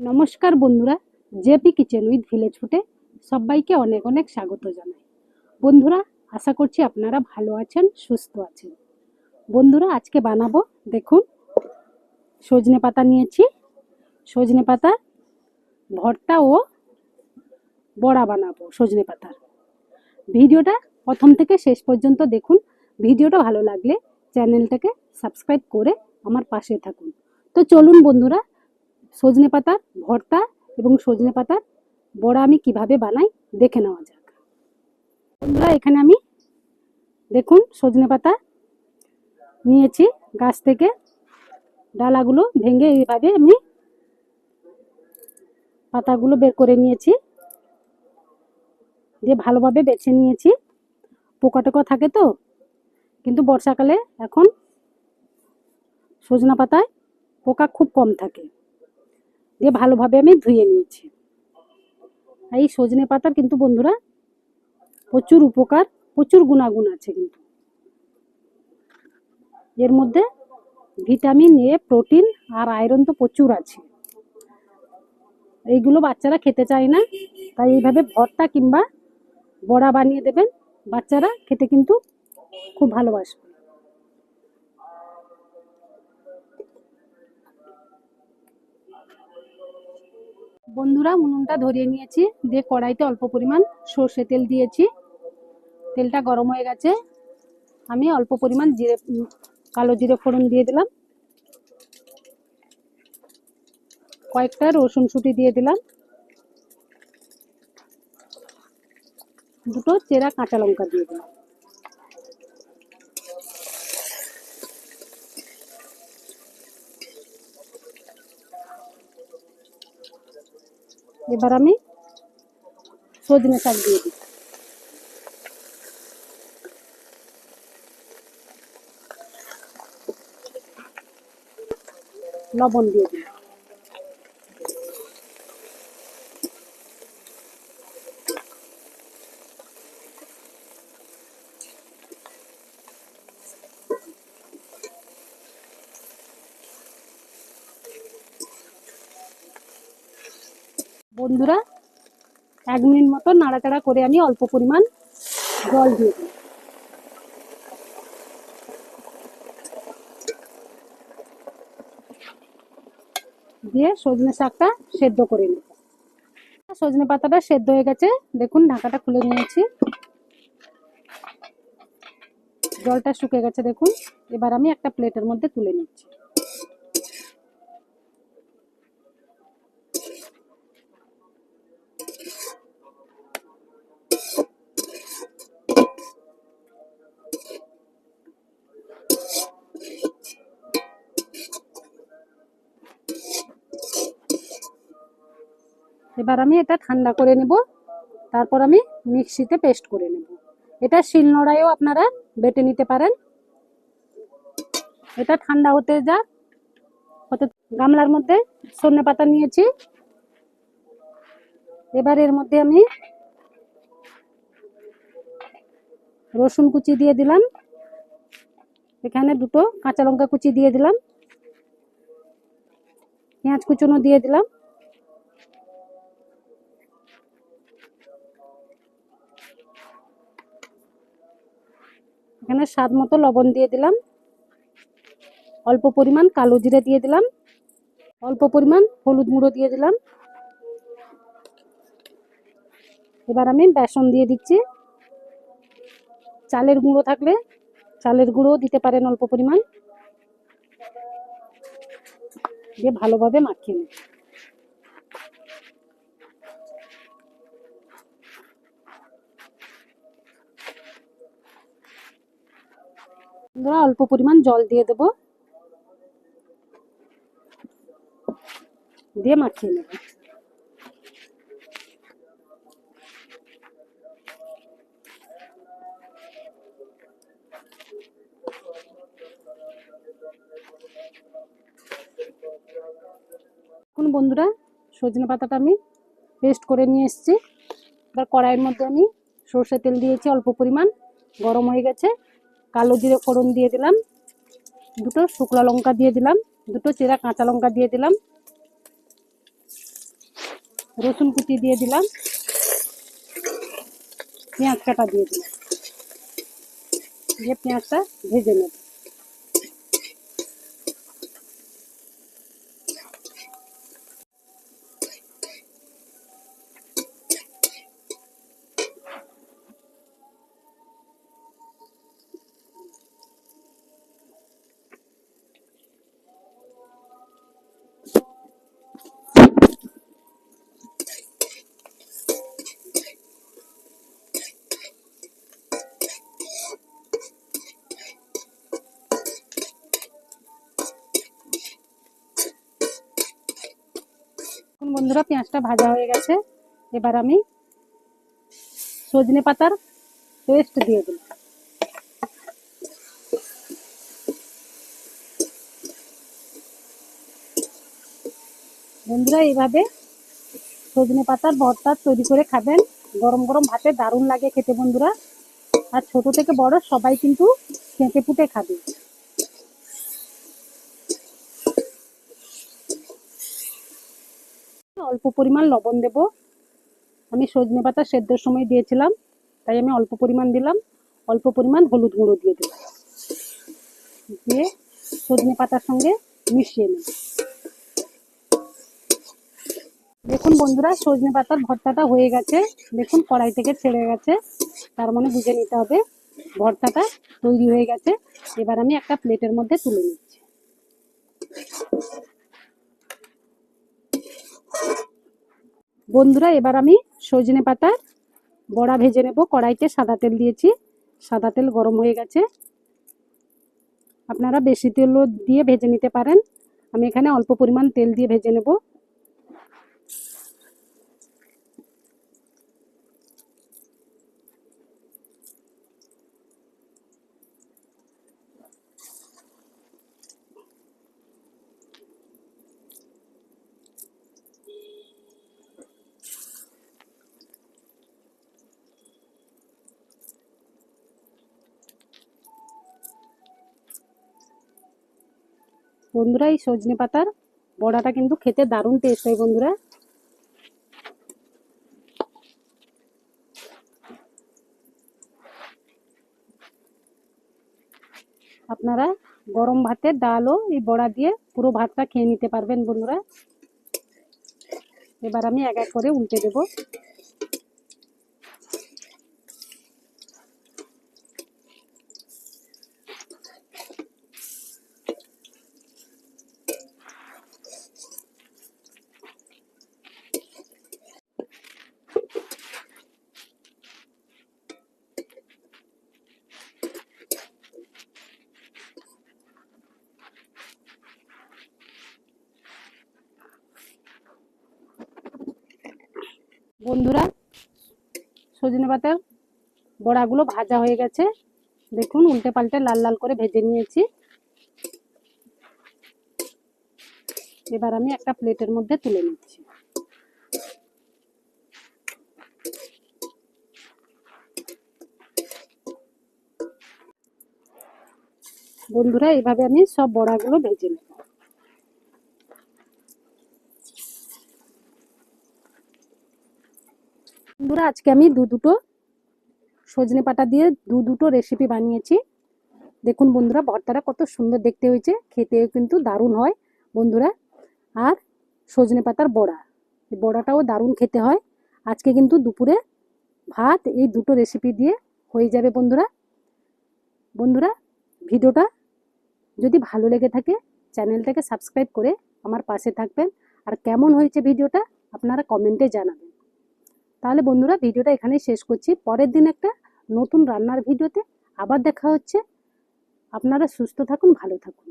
নমস্কার বন্ধুরা, JP kitchen with village ফুটে সবাইকে অনেক অনেক স্বাগত জানাই। বন্ধুরা, আশা করছি আপনারা ভালো আছেন, সুস্থ আছেন। বন্ধুরা, আজকে বানাবো, দেখুন, সজনে পাতা নিয়েছি। সজনে পাতা ভর্তা ও বড়া বানাবো সজনে পাতার। ভিডিওটা প্রথম থেকে শেষ পর্যন্ত দেখুন। ভিডিওটা ভালো লাগলে চ্যানেলটাকে সাবস্ক্রাইব করে আমার পাশে থাকুন। তো চলুন বন্ধুরা সজনে পাতার ভর্তা এবং সজনে পাতার বড়া আমি কীভাবে বানাই দেখে নেওয়া যাক। বন্ধুরা, এখানে আমি দেখুন সজনে পাতা নিয়েছি। গাছ থেকে ডালাগুলো ভেঙে এইভাবে আমি পাতাগুলো বের করে নিয়েছি। দিয়ে ভালোভাবে বেছে নিয়েছি। পোকা টোকা থাকে তো? কিন্তু বর্ষাকালে এখন সজনা পাতায় পোকা খুব কম থাকে। দিয়ে ভালোভাবে আমি ধুয়ে নিয়েছি। এই সজনে পাতার কিন্তু বন্ধুরা প্রচুর উপকার, প্রচুর গুণাগুণ আছে কিন্তু। এর মধ্যে ভিটামিন এ, প্রোটিন আর আয়রন তো প্রচুর আছে। এইগুলো বাচ্চারা খেতে চায় না, তাই এইভাবে ভর্তা কিংবা বড়া বানিয়ে দেবেন, বাচ্চারা খেতে কিন্তু খুব ভালোবাসবে। বন্ধুরা, উনুনটা ধরিয়ে নিয়েছি। দিয়ে কড়াইতে অল্প পরিমাণ সর্ষে তেল দিয়েছি। তেলটা গরম হয়ে গেছে। আমি অল্প পরিমাণ জিরে কালো জিরে ফোড়ন দিয়ে দিলাম। কয়েকটা রসুন শুটি দিয়ে দিলাম। দুটো চেরা কাঁচা লঙ্কা দিয়ে দিলাম। এবার আমি সজনে শাক দিয়ে দিই। লবণ দিয়ে দিই বন্ধুরা, এক মিনিট মতো নাড়াচাড়া করে আমি অল্প পরিমাণ জল দিয়ে দিই। দিয়ে সজনে শাকটা সেদ্ধ করে নেব। সজনে পাতাটা সেদ্ধ হয়ে গেছে। দেখুন, ঢাকাটা খুলে নিয়েছি। জলটা শুকে গেছে, দেখুন। এবার আমি একটা প্লেটের মধ্যে তুলে নিচ্ছি। এবার আমি এটা ঠান্ডা করে নেব। তারপর আমি মিক্সিতে পেস্ট করে নেব। এটা শিলনোড়ায়ও আপনারা বেটে নিতে পারেন। এটা ঠান্ডা হতে যাক হতে গামলার মধ্যে সন্নে পাতা নিয়েছি। এবার এর মধ্যে আমি রসুন কুচি দিয়ে দিলাম। এখানে দুটো কাঁচা লঙ্কা কুচি দিয়ে দিলাম। পেঁয়াজ কুচুনো দিয়ে দিলাম। এখানে স্বাদ মতো লবণ দিয়ে দিলাম। অল্প পরিমাণ কালো জিরে দিয়ে দিলাম। অল্প পরিমাণ হলুদ গুঁড়ো দিয়ে দিলাম। এবার আমি বেসন দিয়ে দিচ্ছি। চালের গুঁড়ো থাকলে চালের গুঁড়ো দিতে পারেন অল্প পরিমাণ। দিয়ে ভালোভাবে মাখিয়ে নেব বন্ধুরা, অল্প পরিমাণ জল দিয়ে দেব। দিয়ে মাখিয়ে নেব। এখন বন্ধুরা, সজনে পাতাটা আমি পেস্ট করে নিয়ে এসেছি। এবার কড়াইয়ের মধ্যে আমি সর্ষে তেল দিয়েছি, অল্প পরিমাণ, গরম হয়ে গেছে। কালো জিরে ফোড়ন দিয়ে দিলাম, দুটো শুকনো লঙ্কা দিয়ে দিলাম, দুটো চেরা কাঁচা লঙ্কা দিয়ে দিলাম, রসুন কুচি দিয়ে দিলাম, পেঁয়াজ কাটা দিয়ে দিলাম। দিয়ে পেঁয়াজটা ভেজে নেব। বন্ধুরা, পেঁয়াজটা ভাজা হয়ে গেছে। এবার আমি সজনে পাতার পেস্ট দিয়ে দিলাম বন্ধুরা, এইভাবে সজনে পাতার ভর্তা তৈরি করে খাবেন। গরম গরম ভাতে দারুণ লাগে খেতে বন্ধুরা। আর ছোট থেকে বড় সবাই কিন্তু খেতে ফুটে খাবে। অল্প পরিমাণ লবণ দেব। আমি সজনে পাতা সেদ্ধর সময় দিয়েছিলাম, তাই আমি অল্প পরিমাণ দিলাম। অল্প পরিমাণ হলুদ গুঁড়ো দিয়ে দিলাম দিয়ে সজনে পাতার সঙ্গে মিশিয়ে নেব। দেখুন বন্ধুরা, সজনে পাতার ভর্তাটা হয়ে গেছে। দেখুন, কড়াই থেকে ছেড়ে গেছে। তার মানে বুঝে নিতে হবে, ভর্তাটা তৈরি হয়ে গেছে। এবার আমি একটা প্লেটের মধ্যে তুলে নিচ্ছি। বন্ধুরা, এবার আমি সজনে পাতার বড়া ভেজে নেব। কড়াইতে সাদা তেল দিয়েছি। সাদা তেল গরম হয়ে গেছে। আপনারা বেশি তেলও দিয়ে ভেজে নিতে পারেন। আমি এখানে অল্প পরিমাণ তেল দিয়ে ভেজে নেব। বন্ধুরা এই সজনে পাতার বড়াটা কিন্তু খেতে দারুণ টেস্ট হয় বন্ধুরা। আপনারা গরম ভাতে ডালও এই বড়া দিয়ে পুরো ভাতটা খেয়ে নিতে পারবেন বন্ধুরা। এবার আমি এক এক করে উল্টে দেব। বন্ধুরা, সজনে পাতার বড়াগুলো ভাজা হয়ে গেছে। দেখুন উল্টে পাল্টে লাল লাল করে ভেজে নিয়েছি। এবার আমি একটা প্লেটের মধ্যে তুলে নিচ্ছি। বন্ধুরা, এইভাবে আমি সব বড়াগুলো ভেজে নেব বন্ধুরা, আজকে আমি দু দুটো সজনে পাতা দিয়ে দু দুটো রেসিপি বানিয়েছি। দেখুন বন্ধুরা ভর্তাটা কত সুন্দর দেখতে হয়েছে, খেতেও কিন্তু দারুণ হয় বন্ধুরা। আর সজনে পাতার বড়া বড়াটাও দারুণ খেতে হয়। আজকে কিন্তু দুপুরে ভাত এই দুটো রেসিপি দিয়ে হয়ে যাবে বন্ধুরা। বন্ধুরা, ভিডিওটা যদি ভালো লেগে থাকে, চ্যানেলটাকে সাবস্ক্রাইব করে আমার পাশে থাকবেন। আর কেমন হয়েছে ভিডিওটা, আপনারা কমেন্টে জানাবেন। তাহলে বন্ধুরা ভিডিওটা এখানে শেষ করছি। পরের দিন একটা নতুন রান্নার ভিডিওতে আবার দেখা হচ্ছে। আপনারা সুস্থ থাকুন, ভালো থাকুন।